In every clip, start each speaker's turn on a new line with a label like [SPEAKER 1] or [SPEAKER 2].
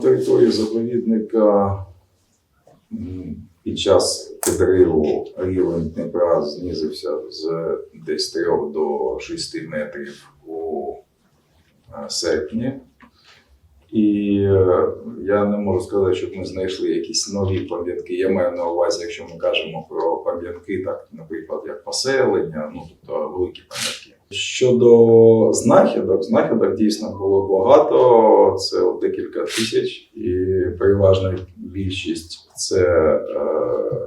[SPEAKER 1] території заповідника під час підриву рівень Дніпра знизився з десь 3 до 6 метрів у е, серпні. І е, я не можу сказати, щоб ми знайшли якісь нові пам'ятки. Я маю на увазі, якщо ми кажемо про пам'ятки, так, наприклад, як поселення, ну тобто великі пам'ятки. Щодо знахідок, знахідок дійсно було багато, це декілька тисяч, і переважна більшість це е,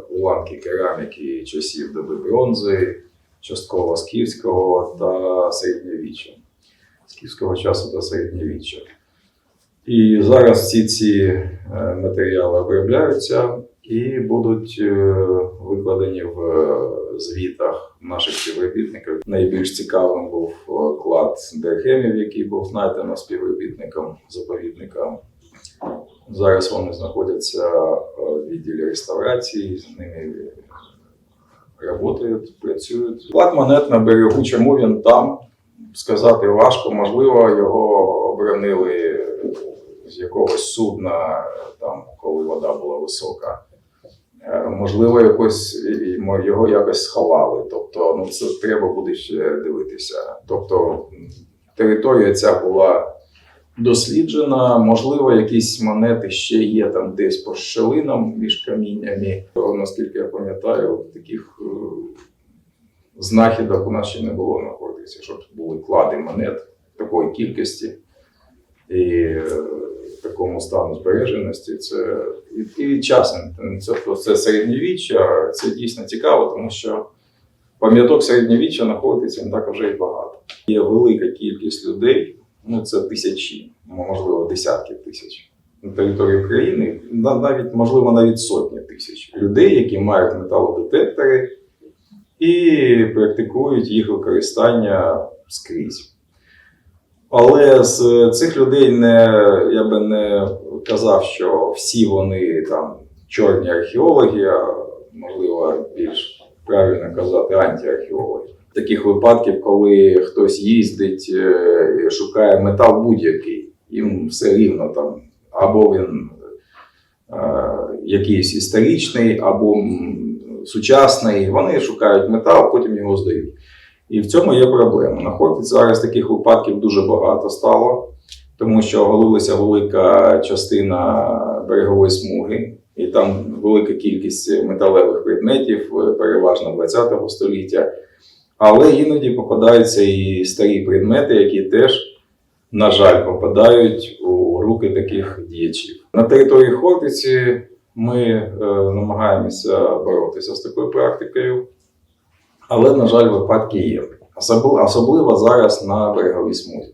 [SPEAKER 1] уламки кераміки часів доби бронзи, частково скіфського та середньовіччя. Скіфського часу та середньовіччя. І зараз всі ці е, матеріали обробляються і будуть е, викладені в е, звітах наших співробітників. Найбільш цікавим був е, клад Дерхемів, який був знайдено співробітником заповідника. Зараз вони знаходяться в відділі реставрації, з ними працюють, працюють. Клад монет на берегу, чому він там? Сказати важко, можливо, його оборонили з якогось судна, там, коли вода була висока. Е, Можливо, якось його якось сховали. Тобто, ну це треба буде ще дивитися. Тобто, територія ця була досліджена. Можливо, якісь монети ще є там десь по щелинам між каміннями. Наскільки я пам'ятаю, таких е, знахідок у нас ще не було на щоб були клади монет такої кількості і е, такому стану збереженості. Це і, часом. Це, це середньовіччя, це дійсно цікаво, тому що пам'яток середньовіччя знаходиться не так вже і багато. Є велика кількість людей, ну це тисячі, можливо, десятки тисяч. На території України навіть можливо навіть сотні тисяч людей, які мають металодетектори і практикують їх використання скрізь. Але з цих людей не, я би не казав, що всі вони там чорні археологи, а можливо більш правильно казати антиархеологи. Таких випадків, коли хтось їздить е, шукає метал будь-який, їм все рівно там, або він е, якийсь історичний, або сучасний. Вони шукають метал, потім його здають. І в цьому є проблема. На Хортиці зараз таких випадків дуже багато стало, тому що оголилася велика частина берегової смуги, і там велика кількість металевих предметів, переважно 20 століття. Але іноді попадаються і старі предмети, які теж, на жаль, попадають у руки таких діячів. На території Хортиці ми е, намагаємося боротися з такою практикою. Але, на жаль, випадки є. Особливо, зараз на береговій смузі.